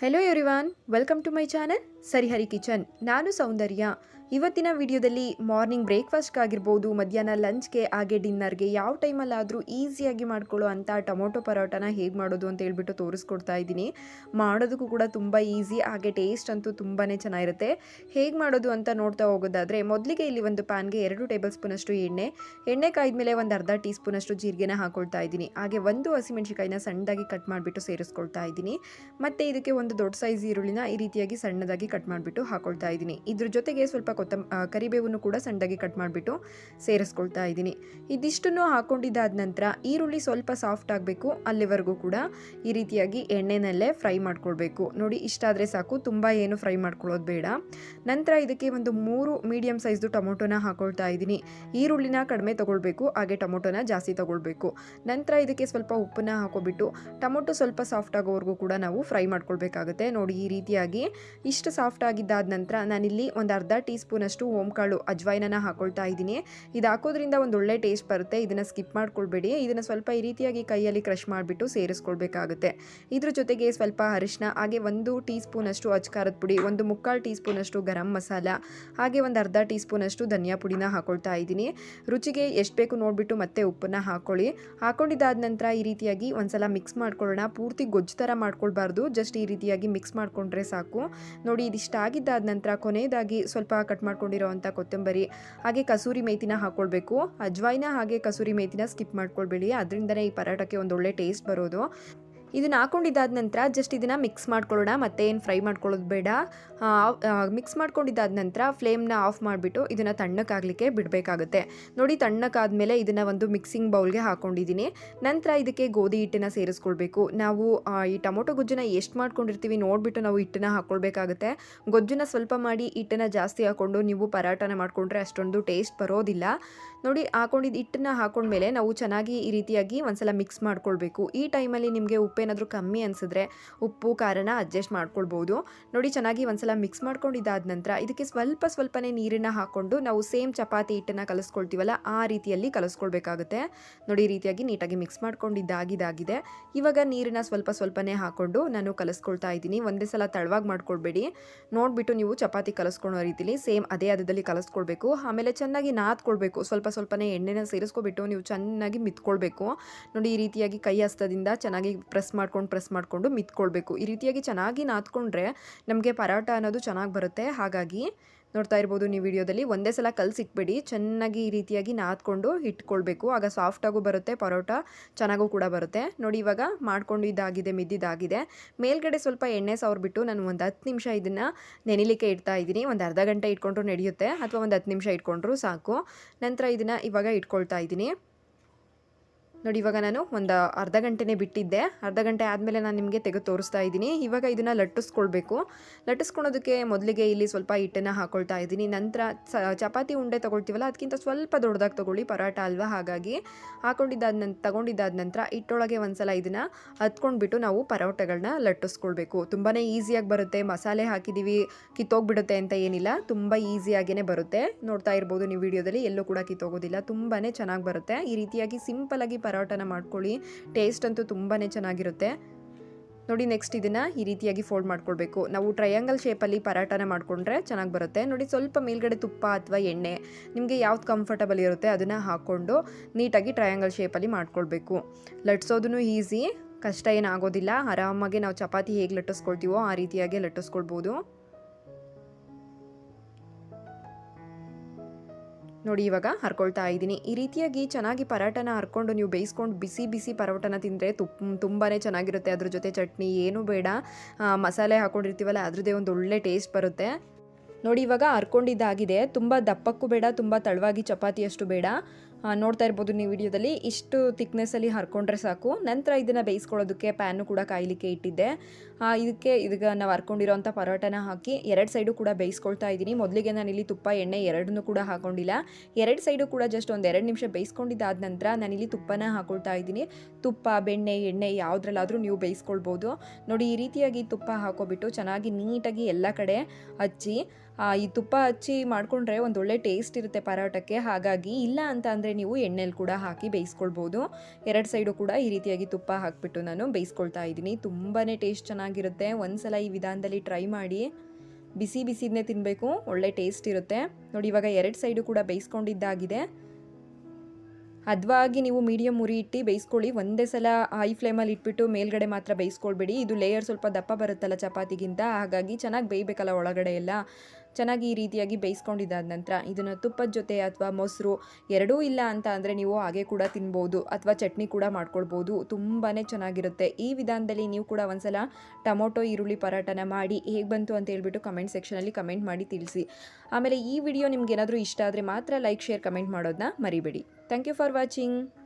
Hello everyone welcome to my channel Sarihari kitchen ನಾನು ಸೌಂದರ್ಯ. ಇವತ್ತಿನ ವಿಡಿಯೋದಲ್ಲಿ ಮಾರ್ನಿಂಗ್ ಬ್ರೇಕ್ಫಾಸ್ಟ್ಗಾಗಿರ್ಬೋದು, ಮಧ್ಯಾಹ್ನ ಲಂಚ್ಗೆ ಹಾಗೆ ಡಿನ್ನರ್ಗೆ ಯಾವ ಟೈಮಲ್ಲಾದರೂ ಈಸಿಯಾಗಿ ಮಾಡ್ಕೊಳ್ಳೋ ಅಂಥ ಟೊಮೊಟೊ ಪರೋಟನ ಹೇಗೆ ಮಾಡೋದು ಅಂತ ಹೇಳ್ಬಿಟ್ಟು ತೋರಿಸ್ಕೊಡ್ತಾ ಇದ್ದೀನಿ. ಮಾಡೋದಕ್ಕೂ ಕೂಡ ತುಂಬ ಈಸಿ, ಹಾಗೆ ಟೇಸ್ಟ್ ಅಂತೂ ತುಂಬಾ ಚೆನ್ನಾಗಿರುತ್ತೆ. ಹೇಗೆ ಮಾಡೋದು ಅಂತ ನೋಡ್ತಾ ಹೋಗೋದಾದರೆ, ಮೊದಲಿಗೆ ಇಲ್ಲಿ ಒಂದು ಪ್ಯಾನ್ಗೆ ಎರಡು ಟೇಬಲ್ ಸ್ಪೂನಷ್ಟು ಎಣ್ಣೆ ಎಣ್ಣೆ ಕಾಯ್ದ್ಮೇಲೆ ಒಂದು ಅರ್ಧ ಟೀ ಸ್ಪೂನಷ್ಟು ಜೀರಿಗೆನ ಹಾಕೊಳ್ತಾ ಇದ್ದೀನಿ. ಹಾಗೆ ಒಂದು ಹಸಿಮೆಣಸಿಕಾಯಿನ ಸಣ್ಣದಾಗಿ ಕಟ್ ಮಾಡಿಬಿಟ್ಟು ಸೇರಿಸ್ಕೊಳ್ತಾ ಇದ್ದೀನಿ. ಮತ್ತು ಇದಕ್ಕೆ ಒಂದು ದೊಡ್ಡ ಸೈಜ್ ಈರುಳ್ಳಿನ ಈ ರೀತಿಯಾಗಿ ಸಣ್ಣದಾಗಿ ಕಟ್ ಮಾಡಿಬಿಟ್ಟು ಹಾಕೊಳ್ತಾ ಇದ್ದೀನಿ. ಇದ್ರ ಜೊತೆಗೆ ಸ್ವಲ್ಪ ಕೊತ್ತಂಬ ಕರಿಬೇವನ್ನು ಕೂಡ ಸಣ್ಣದಾಗಿ ಕಟ್ ಮಾಡಿಬಿಟ್ಟು ಸೇರಿಸ್ಕೊಳ್ತಾ ಇದ್ದೀನಿ. ಇದಿಷ್ಟನ್ನು ಹಾಕೊಂಡಿದ್ದಾದ ನಂತರ ಈರುಳ್ಳಿ ಸ್ವಲ್ಪ ಸಾಫ್ಟ್ ಆಗಬೇಕು, ಅಲ್ಲಿವರೆಗೂ ಕೂಡ ಈ ರೀತಿಯಾಗಿ ಎಣ್ಣೆನಲ್ಲೇ ಫ್ರೈ ಮಾಡ್ಕೊಳ್ಬೇಕು. ನೋಡಿ ಇಷ್ಟಾದರೆ ಸಾಕು, ತುಂಬ ಏನು ಫ್ರೈ ಮಾಡ್ಕೊಳ್ಳೋದು ಬೇಡ. ನಂತರ ಇದಕ್ಕೆ ಒಂದು ಮೂರು ಮೀಡಿಯಮ್ ಸೈಜ್ದು ಟೊಮೊಟೊನ ಹಾಕೊಳ್ತಾ ಇದ್ದೀನಿ. ಈರುಳ್ಳಿನ ಕಡಿಮೆ ತೊಗೊಳ್ಬೇಕು, ಹಾಗೆ ಟೊಮೊಟೊನ ಜಾಸ್ತಿ ತೊಗೊಳ್ಬೇಕು. ನಂತರ ಇದಕ್ಕೆ ಸ್ವಲ್ಪ ಉಪ್ಪನ್ನ ಹಾಕೊಬಿಟ್ಟು, ಟೊಮೊಟೊ ಸ್ವಲ್ಪ ಸಾಫ್ಟ್ ಆಗೋವರೆಗೂ ಕೂಡ ನಾವು ಫ್ರೈ ಮಾಡ್ಕೊಳ್ಬೇಕಾಗುತ್ತೆ. ನೋಡಿ, ಈ ರೀತಿಯಾಗಿ ಇಷ್ಟು ಸಾಫ್ಟ್ ಆಗಿದ್ದಾದ ನಂತರ ನಾನಿಲ್ಲಿ ಒಂದು ಅರ್ಧ ಟೀ ಸ್ಪೂನಷ್ಟು ಓಂಕಾಳು ಅಜ್ವಾಯಿನ ಹಾಕೊಳ್ತಾ ಇದ್ದೀನಿ. ಇದು ಹಾಕೋದ್ರಿಂದ ಒಂದು ಒಳ್ಳೆ ಟೇಸ್ಟ್ ಬರುತ್ತೆ. ಇದನ್ನು ಸ್ಕಿಪ್ ಮಾಡ್ಕೊಳ್ಬೇಡಿ. ಇದನ್ನು ಸ್ವಲ್ಪ ಈ ರೀತಿಯಾಗಿ ಕೈಯಲ್ಲಿ ಕ್ರಷ್ ಮಾಡಿಬಿಟ್ಟು ಸೇರಿಸ್ಕೊಳ್ಬೇಕಾಗುತ್ತೆ. ಇದ್ರ ಜೊತೆಗೆ ಸ್ವಲ್ಪ ಅರಿಶಿನ ಹಾಗೆ ಒಂದು ಟೀ ಸ್ಪೂನಷ್ಟು ಅಜ್ಕಾರದ ಪುಡಿ, ಒಂದು ಮುಕ್ಕಾಲು ಟೀ ಸ್ಪೂನಷ್ಟು ಗರಂ ಮಸಾಲ, ಹಾಗೆ ಒಂದು ಅರ್ಧ ಟೀ ಸ್ಪೂನಷ್ಟು ಧನಿಯಾ ಪುಡಿನ ಹಾಕೊಳ್ತಾ ಇದ್ದೀನಿ. ರುಚಿಗೆ ಎಷ್ಟು ಬೇಕು ನೋಡಿಬಿಟ್ಟು ಮತ್ತೆ ಉಪ್ಪನ್ನು ಹಾಕೊಳ್ಳಿ. ಹಾಕೊಂಡಿದ್ದಾದ ನಂತರ ಈ ರೀತಿಯಾಗಿ ಒಂದ್ಸಲ ಮಿಕ್ಸ್ ಮಾಡ್ಕೊಳ್ಳೋಣ. ಪೂರ್ತಿ ಗೊಜ್ಜು ಥರ ಮಾಡ್ಕೊಳ್ಬಾರ್ದು. ಜಸ್ಟ್ ಈ ರೀತಿಯಾಗಿ ಮಿಕ್ಸ್ ಮಾಡ್ಕೊಂಡ್ರೆ ಸಾಕು. ನೋಡಿ, ಇದಿಷ್ಟ ಆಗಿದ್ದಾದ ನಂತರ ಕೊನೆಯದಾಗಿ ಸ್ವಲ್ಪ ಮಾಡ್ಕೊಂಡಿರೋವಂಥ ಕೊತ್ತಂಬರಿ, ಹಾಗೆ ಕಸೂರಿ ಮೇಥಿನ ಹಾಕ್ಕೊಳ್ಬೇಕು. ಅಜ್ವಾಯಿನ ಹಾಗೆ ಕಸೂರಿ ಮೇತಿನ ಸ್ಕಿಪ್ ಮಾಡ್ಕೊಳ್ಬೇಡಿ. ಅದರಿಂದನೇ ಈ ಪರಾಟಕ್ಕೆ ಒಂದು ಒಳ್ಳೆ ಟೇಸ್ಟ್ ಬರೋದು. ಇದನ್ನ ಹಾಕೊಂಡಿದ್ದಾದ ನಂತರ ಜಸ್ಟ್ ಇದನ್ನು ಮಿಕ್ಸ್ ಮಾಡ್ಕೊಳ್ಳೋಣ, ಮತ್ತೆ ಏನು ಫ್ರೈ ಮಾಡ್ಕೊಳ್ಳೋದು ಬೇಡ. ಮಿಕ್ಸ್ ಮಾಡ್ಕೊಂಡಿದ್ದಾದ ನಂತರ ಫ್ಲೇಮ್ನ ಆಫ್ ಮಾಡಿಬಿಟ್ಟು ಇದನ್ನು ತಣ್ಣಕ್ಕಾಗಲಿಕ್ಕೆ ಬಿಡಬೇಕಾಗುತ್ತೆ. ನೋಡಿ ತಣ್ಣಕ್ಕಾದಮೇಲೆ ಇದನ್ನು ಒಂದು ಮಿಕ್ಸಿಂಗ್ ಬೌಲ್ಗೆ ಹಾಕೊಂಡಿದ್ದೀನಿ. ನಂತರ ಇದಕ್ಕೆ ಗೋಧಿ ಹಿಟ್ಟನ್ನು ಸೇರಿಸ್ಕೊಳ್ಬೇಕು. ನಾವು ಈ ಟೊಮೊಟೊ ಗೊಜ್ಜನ್ನ ಎಷ್ಟು ಮಾಡ್ಕೊಂಡಿರ್ತೀವಿ ನೋಡಿಬಿಟ್ಟು ನಾವು ಹಿಟ್ಟನ್ನು ಹಾಕ್ಕೊಳ್ಬೇಕಾಗುತ್ತೆ ಗೊಜ್ಜನ್ನ ಸ್ವಲ್ಪ ಮಾಡಿ ಹಿಟ್ಟನ್ನು ಜಾಸ್ತಿ ಹಾಕ್ಕೊಂಡು ನೀವು ಪರಾಟನ ಮಾಡಿಕೊಂಡ್ರೆ ಅಷ್ಟೊಂದು ಟೇಸ್ಟ್ ಬರೋದಿಲ್ಲ. ನೋಡಿ ಹಾಕೊಂಡಿದ್ದು ಹಿಟ್ಟನ್ನ ಹಾಕೊಂಡ್ಮೇಲೆ ನಾವು ಚೆನ್ನಾಗಿ ಈ ರೀತಿಯಾಗಿ ಒಂದ್ಸಲ ಮಿಕ್ಸ್ ಮಾಡ್ಕೊಳ್ಬೇಕು. ಈ ಟೈಮಲ್ಲಿ ನಿಮಗೆ ಉಪ್ಪೇನಾದರೂ ಕಮ್ಮಿ ಅನಿಸಿದ್ರೆ ಉಪ್ಪು, ಖಾರನ ಅಡ್ಜಸ್ಟ್ ಮಾಡ್ಕೊಳ್ಬೋದು. ನೋಡಿ, ಚೆನ್ನಾಗಿ ಒಂದ್ಸಲ ಮಿಕ್ಸ್ ಮಾಡ್ಕೊಂಡಿದ್ದಾದ ನಂತರ ಇದಕ್ಕೆ ಸ್ವಲ್ಪ ಸ್ವಲ್ಪನೇ ನೀರನ್ನು ಹಾಕ್ಕೊಂಡು ನಾವು ಸೇಮ್ ಚಪಾತಿ ಹಿಟ್ಟನ್ನು ಕಲಿಸ್ಕೊಳ್ತೀವಲ್ಲ, ಆ ರೀತಿಯಲ್ಲಿ ಕಲಿಸ್ಕೊಳ್ಬೇಕಾಗುತ್ತೆ. ನೋಡಿ, ಈ ರೀತಿಯಾಗಿ ನೀಟಾಗಿ ಮಿಕ್ಸ್ ಮಾಡ್ಕೊಂಡಿದ್ದಾಗಿದ್ದಾಗಿದೆ ಇವಾಗ ನೀರನ್ನ ಸ್ವಲ್ಪ ಸ್ವಲ್ಪನೇ ಹಾಕ್ಕೊಂಡು ನಾನು ಕಲಿಸ್ಕೊಳ್ತಾ ಇದ್ದೀನಿ. ಒಂದೇ ಸಲ ತಳವಾಗಿ ಮಾಡ್ಕೊಳ್ಬೇಡಿ. ನೋಡಿಬಿಟ್ಟು ನೀವು ಚಪಾತಿ ಕಲಿಸ್ಕೊಳ್ಳೋ ರೀತಿಲಿ ಸೇಮ್ ಅದೇ ಅದದಲ್ಲಿ ಕಲಿಸ್ಕೊಳ್ಬೇಕು. ಆಮೇಲೆ ಚೆನ್ನಾಗಿ ನಾದ್ಕೊಳ್ಬೇಕು. ಸ್ವಲ್ಪ ಸ್ವಲ್ಪನೇ ಎಣ್ಣೆನ ಸೇರಿಸ್ಕೊಬಿಟ್ಟು ನೀವು ಚೆನ್ನಾಗಿ ಮಿತ್ಕೊಳ್ಬೇಕು. ನೋಡಿ, ಈ ರೀತಿಯಾಗಿ ಕೈ ಹಸ್ತದಿಂದ ಚೆನ್ನಾಗಿ ಪ್ರೆಸ್ ಮಾಡ್ಕೊಂಡು, ಪ್ರೆಸ್ ಮಾಡಿಕೊಂಡು ಮಿತ್ಕೊಳ್ಬೇಕು. ಈ ರೀತಿಯಾಗಿ ಚೆನ್ನಾಗಿ ನಾದ್ಕೊಂಡ್ರೆ ನಮಗೆ ಪರಾಟ ಅನ್ನೋದು ಚೆನ್ನಾಗಿ ಬರುತ್ತೆ. ಹಾಗಾಗಿ ನೋಡ್ತಾ ಇರ್ಬೋದು ನೀವು ವಿಡಿಯೋದಲ್ಲಿ. ಒಂದೇ ಸಲ ಕಲಸಿಕ್ಬೇಡಿ ಚೆನ್ನಾಗಿ ಈ ರೀತಿಯಾಗಿ ನಾದ್ಕೊಂಡು ಇಟ್ಕೊಳ್ಬೇಕು. ಆಗ ಸಾಫ್ಟಾಗೂ ಬರುತ್ತೆ, ಪರೋಟ ಚೆನ್ನಾಗೂ ಕೂಡ ಬರುತ್ತೆ. ನೋಡಿ ಇವಾಗ ಮಾಡಿಕೊಂಡು ಇದಾಗಿದೆ ಮಿದ್ದಿದ್ದಾಗಿದೆ ಮೇಲ್ಗಡೆ ಸ್ವಲ್ಪ ಎಣ್ಣೆ ಸವರ್ಬಿಟ್ಟು ನಾನು ಒಂದು ಹತ್ತು ನಿಮಿಷ ಇದನ್ನು ನೆನಿಲಿಕ್ಕೆ ಇಡ್ತಾ ಇದ್ದೀನಿ. ಒಂದು ಅರ್ಧ ಗಂಟೆ ಇಟ್ಕೊಂಡ್ರು ನಡೆಯುತ್ತೆ. ಅಥವಾ ಒಂದು ಹತ್ತು ನಿಮಿಷ ಇಟ್ಕೊಂಡ್ರು ಸಾಕು. ನಂತರ ಇದನ್ನು ಇವಾಗ ಇಟ್ಕೊಳ್ತಾ ಇದ್ದೀನಿ. ನೋಡಿ, ಇವಾಗ ನಾನು ಒಂದು ಅರ್ಧ ಗಂಟೆನೇ ಬಿಟ್ಟಿದ್ದೆ. ಅರ್ಧ ಗಂಟೆ ಆದಮೇಲೆ ನಾನು ನಿಮಗೆ ತೆಗೆದು ತೋರಿಸ್ತಾ ಇದ್ದೀನಿ. ಇವಾಗ ಇದನ್ನು ಲಟ್ಟಿಸ್ಕೊಳ್ಬೇಕು. ಲಟ್ಟಿಸ್ಕೊಳೋದಕ್ಕೆ ಮೊದಲಿಗೆ ಇಲ್ಲಿ ಸ್ವಲ್ಪ ಹಿಟ್ಟನ್ನು ಹಾಕೊಳ್ತಾ ಇದ್ದೀನಿ. ನಂತರ ಚಪಾತಿ ಉಂಡೆ ತೊಗೊಳ್ತೀವಲ್ಲ, ಅದಕ್ಕಿಂತ ಸ್ವಲ್ಪ ದೊಡ್ಡದಾಗಿ ತೊಗೊಳ್ಳಿ, ಪರಾಟ ಅಲ್ವಾ? ಹಾಗಾಗಿ ಹಾಕೊಂಡಿದ್ದಾದ ನಂತರ ತಗೊಂಡಿದ್ದಾದ ನಂತರ ಹಿಟ್ಟೊಳಗೆ ಒಂದ್ಸಲ ಇದನ್ನು ಹತ್ಕೊಂಡ್ಬಿಟ್ಟು ನಾವು ಪರೋಟಗಳನ್ನ ಲಟ್ಟಿಸ್ಕೊಳ್ಬೇಕು. ತುಂಬಾ ಈಸಿಯಾಗಿ ಬರುತ್ತೆ. ಮಸಾಲೆ ಹಾಕಿದ್ದೀವಿ, ಕಿತ್ತೋಗ್ಬಿಡುತ್ತೆ ಅಂತ ಏನಿಲ್ಲ. ತುಂಬ ಈಸಿಯಾಗೇ ಬರುತ್ತೆ. ನೋಡ್ತಾ ಇರ್ಬೋದು ನೀವು ವಿಡಿಯೋದಲ್ಲಿ, ಎಲ್ಲೂ ಕೂಡ ಕಿತ್ತೋಗೋದಿಲ್ಲ. ತುಂಬಾ ಚೆನ್ನಾಗಿ ಬರುತ್ತೆ. ಈ ರೀತಿಯಾಗಿ ಸಿಂಪಲಾಗಿ ಪರೋಟನ ಮಾಡ್ಕೊಳ್ಳಿ. ಟೇಸ್ಟ್ ಅಂತೂ ತುಂಬಾ ಚೆನ್ನಾಗಿರುತ್ತೆ. ನೋಡಿ ನೆಕ್ಸ್ಟ್ ಇದನ್ನು ಈ ರೀತಿಯಾಗಿ ಫೋಲ್ಡ್ ಮಾಡ್ಕೊಳ್ಬೇಕು. ನಾವು ಟ್ರಯಾಂಗಲ್ ಶೇಪಲ್ಲಿ ಪರಾಟನ ಮಾಡಿಕೊಂಡ್ರೆ ಚೆನ್ನಾಗಿ ಬರುತ್ತೆ. ನೋಡಿ ಸ್ವಲ್ಪ ಮೇಲ್ಗಡೆ ತುಪ್ಪ ಅಥವಾ ಎಣ್ಣೆ ನಿಮಗೆ ಯಾವ್ದು ಕಂಫರ್ಟಬಲ್ ಇರುತ್ತೆ ಅದನ್ನು ಹಾಕ್ಕೊಂಡು ನೀಟಾಗಿ ಟ್ರಯಾಂಗಲ್ ಶೇಪಲ್ಲಿ ಮಾಡ್ಕೊಳ್ಬೇಕು. ಲಟ್ಸೋದೂ ಈಸಿ ಕಷ್ಟ ಏನಾಗೋದಿಲ್ಲ ಆರಾಮಾಗಿ ನಾವು ಚಪಾತಿ ಹೇಗೆ ಲಟ್ಟಿಸ್ಕೊಳ್ತೀವೋ ಆ ರೀತಿಯಾಗಿ ಲಟ್ಟಿಸ್ಕೊಳ್ಬೋದು. ನೋಡಿ, ಇವಾಗ ಹರ್ಕೊಳ್ತಾ ಇದ್ದೀನಿ. ಈ ರೀತಿಯಾಗಿ ಚೆನ್ನಾಗಿ ಪರೋಟನ ಹರ್ಕೊಂಡು ನೀವು ಬೇಯಿಸ್ಕೊಂಡು ಬಿಸಿ ಬಿಸಿ ಪರೋಟನ ತಿಂದರೆ ತುಪ್ಪ ತುಂಬಾ ಚೆನ್ನಾಗಿರುತ್ತೆ. ಅದ್ರ ಜೊತೆ ಚಟ್ನಿ ಏನೂ ಬೇಡ. ಮಸಾಲೆ ಹಾಕ್ಕೊಂಡಿರ್ತೀವಲ್ಲ ಅದ್ರದ್ದೇ ಒಂದು ಒಳ್ಳೆ ಟೇಸ್ಟ್ ಬರುತ್ತೆ. ನೋಡಿ, ಇವಾಗ ಹರ್ಕೊಂಡಿದ್ದಾಗಿದೆ. ತುಂಬ ದಪ್ಪಕ್ಕೂ ಬೇಡ, ತುಂಬ ತಳವಾಗಿ ಚಪಾತಿಯಷ್ಟು ಬೇಡ. ನೋಡ್ತಾ ಇರ್ಬೋದು ನೀವು ವಿಡಿಯೋದಲ್ಲಿ. ಇಷ್ಟು ತಿಕ್ನೆಸ್ಸಲ್ಲಿ ಹರ್ಕೊಂಡ್ರೆ ಸಾಕು. ನಂತರ ಇದನ್ನು ಬೇಯಿಸ್ಕೊಳ್ಳೋದಕ್ಕೆ ಪ್ಯಾನು ಕೂಡ ಕಾಯಲಿಕ್ಕೆ ಇಟ್ಟಿದ್ದೆ. ಇದಕ್ಕೆ ಇದಕ್ಕೆ ನಾವು ಹರ್ಕೊಂಡಿರೋಂಥ ಪರೋಟನ ಹಾಕಿ ಎರಡು ಸೈಡು ಕೂಡ ಬೇಯಿಸ್ಕೊಳ್ತಾ ಇದ್ದೀನಿ. ಮೊದಲಿಗೆ ನಾನಿಲ್ಲಿ ತುಪ್ಪ, ಎಣ್ಣೆ ಎರಡನ್ನೂ ಕೂಡ ಹಾಕೊಂಡಿಲ್ಲ. ಎರಡು ಸೈಡು ಕೂಡ ಜಸ್ಟ್ ಒಂದು ಎರಡು ನಿಮಿಷ ಬೇಯಿಸ್ಕೊಂಡಿದ್ದಾದ ನಂತರ ನಾನಿಲ್ಲಿ ತುಪ್ಪನ ಹಾಕೊಳ್ತಾ ಇದ್ದೀನಿ. ತುಪ್ಪ, ಬೆಣ್ಣೆ, ಎಣ್ಣೆ ಯಾವುದ್ರಲ್ಲಾದರೂ ನೀವು ಬೇಯಿಸ್ಕೊಳ್ಬೋದು. ನೋಡಿ, ಈ ರೀತಿಯಾಗಿ ತುಪ್ಪ ಹಾಕೋಬಿಟ್ಟು ಚೆನ್ನಾಗಿ ನೀಟಾಗಿ ಎಲ್ಲ ಕಡೆ ಹಚ್ಚಿ ಈ ತುಪ್ಪ ಹಚ್ಚಿ ಮಾಡಿಕೊಂಡ್ರೆ ಒಳ್ಳೆ ಟೇಸ್ಟ್ ಇರುತ್ತೆ ಪರೋಟಕ್ಕೆ. ಹಾಗಾಗಿ ಇಲ್ಲ ಅಂತ ಅಂದರೆ ನೀವು ಎಣ್ಣೆಲಿ ಕೂಡ ಹಾಕಿ ಬೇಯಿಸ್ಕೊಳ್ಬೋದು. ಎರಡು ಸೈಡು ಕೂಡ ಈ ರೀತಿಯಾಗಿ ತುಪ್ಪ ಹಾಕಿಬಿಟ್ಟು ನಾನು ಬೇಯಿಸ್ಕೊಳ್ತಾ ಇದ್ದೀನಿ. ತುಂಬಾ ಟೇಸ್ಟ್ ಚೆನ್ನಾಗಿರುತ್ತೆ. ಒಂದ್ಸಲ ಈ ವಿಧಾನದಲ್ಲಿ ಟ್ರೈ ಮಾಡಿ ಬಿಸಿ ಬಿಸಿದನ್ನೇ ತಿನ್ನಬೇಕು ಒಳ್ಳೆ ಟೇಸ್ಟ್ ಇರುತ್ತೆ. ನೋಡಿ, ಇವಾಗ ಎರಡು ಸೈಡು ಕೂಡ ಬೇಯಿಸ್ಕೊಂಡಿದ್ದಾಗಿದೆ. ಹದವಾಗಿ ನೀವು ಮೀಡಿಯಮ್ ಉರಿ ಇಟ್ಟು ಬೇಯಿಸ್ಕೊಳ್ಳಿ. ಒಂದೇ ಸಲ ಹೈ ಫ್ಲೇಮಲ್ಲಿ ಇಟ್ಬಿಟ್ಟು ಮೇಲ್ಗಡೆ ಮಾತ್ರ ಬೇಯಿಸ್ಕೊಳ್ಬೇಡಿ. ಇದು ಲೇಯರ್ ಸ್ವಲ್ಪ ದಪ್ಪ ಬರುತ್ತಲ್ಲ ಚಪಾತಿಗಿಂತ. ಹಾಗಾಗಿ ಚೆನ್ನಾಗಿ ಬೇಯಬೇಕಲ್ಲ ಒಳಗಡೆ ಎಲ್ಲ. ಚೆನ್ನಾಗಿ ಈ ರೀತಿಯಾಗಿ ಬೇಯಿಸ್ಕೊಂಡಿದ್ದಾದ ನಂತರ ಇದನ್ನು ತುಪ್ಪದ ಜೊತೆ ಅಥವಾ ಮೊಸರು ಎರಡೂ ಇಲ್ಲ ಅಂತ ಅಂದರೆ ನೀವು ಹಾಗೆ ಕೂಡ ತಿನ್ಬೋದು ಅಥವಾ ಚಟ್ನಿ ಕೂಡ ಮಾಡ್ಕೊಳ್ಬೋದು. ತುಂಬಾ ಚೆನ್ನಾಗಿರುತ್ತೆ. ಈ ವಿಧಾನದಲ್ಲಿ ನೀವು ಕೂಡ ಒಂದ್ಸಲ ಟೊಮೊಟೊ, ಈರುಳ್ಳಿ ಪರಾಟನ ಮಾಡಿ ಹೇಗೆ ಬಂತು ಅಂತ ಹೇಳ್ಬಿಟ್ಟು ಕಮೆಂಟ್ ಸೆಕ್ಷನಲ್ಲಿ ಕಮೆಂಟ್ ಮಾಡಿ ತಿಳಿಸಿ. ಆಮೇಲೆ ಈ ವಿಡಿಯೋ ನಿಮ್ಗೆ ಏನಾದರೂ ಇಷ್ಟ ಆದರೆ ಮಾತ್ರ ಲೈಕ್, ಶೇರ್, ಕಮೆಂಟ್ ಮಾಡೋದನ್ನ ಮರಿಬೇಡಿ. Thank you for watching.